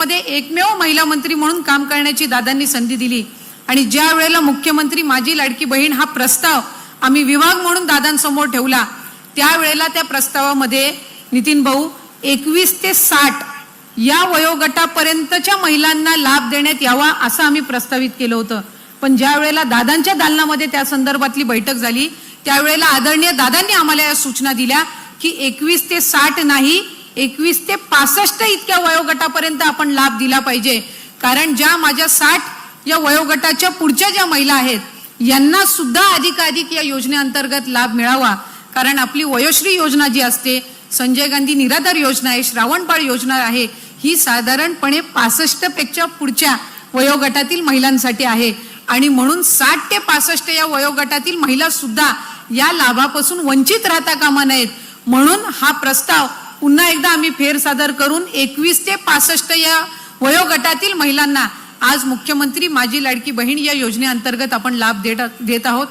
मध्ये एकमेव महिला मंत्री म्हणून काम करण्याची दादांनी संधी दिली. आणि ज्या वेळेला मुख्यमंत्री माझी लाडकी बहीण हा प्रस्ताव आम्ही विभाग म्हणून दादांसमोर ठेवला त्यावेळेला त्या प्रस्तावामध्ये नितीन भाऊ एकवीस ते साठ या वयोगटापर्यंतच्या महिलांना लाभ देण्यात यावा असं आम्ही प्रस्तावित केलं होतं. पण ज्या वेळेला दादांच्या दालनामध्ये त्या संदर्भातली बैठक झाली त्यावेळेला आदरणीय दादांनी आम्हाला या सूचना दिल्या की एकवीस ते साठ नाही एकवीस ते पासष्ट इतक्या वयोगटापर्यंत आपण लाभ दिला पाहिजे. कारण ज्या माझ्या साठ या वयोगटाच्या पुढच्या ज्या महिला आहेत यांना सुद्धा अधिकाधिक या योजनेअंतर्गत लाभ मिळावा. कारण आपली वयोश्री योजना जी असते संजय गांधी निराधार योजना आहे श्रावणबाळ योजना आहे ही साधारणपणे पासष्टपेक्षा पुढच्या वयोगटातील महिलांसाठी आहे. आणि म्हणून साठ ते पासष्ट या वयोगटातील महिला सुद्धा या लाभापासून वंचित राहता कामा नयेत. म्हणून हा प्रस्ताव पुन्हा एकदा आम्ही फेर सादर करून एकवीस ते पासष्ट या वयोगटातील महिलांना आज मुख्यमंत्री माझी लाडकी बहीण या योजनेअंतर्गत आपण लाभ देत देत आहोत.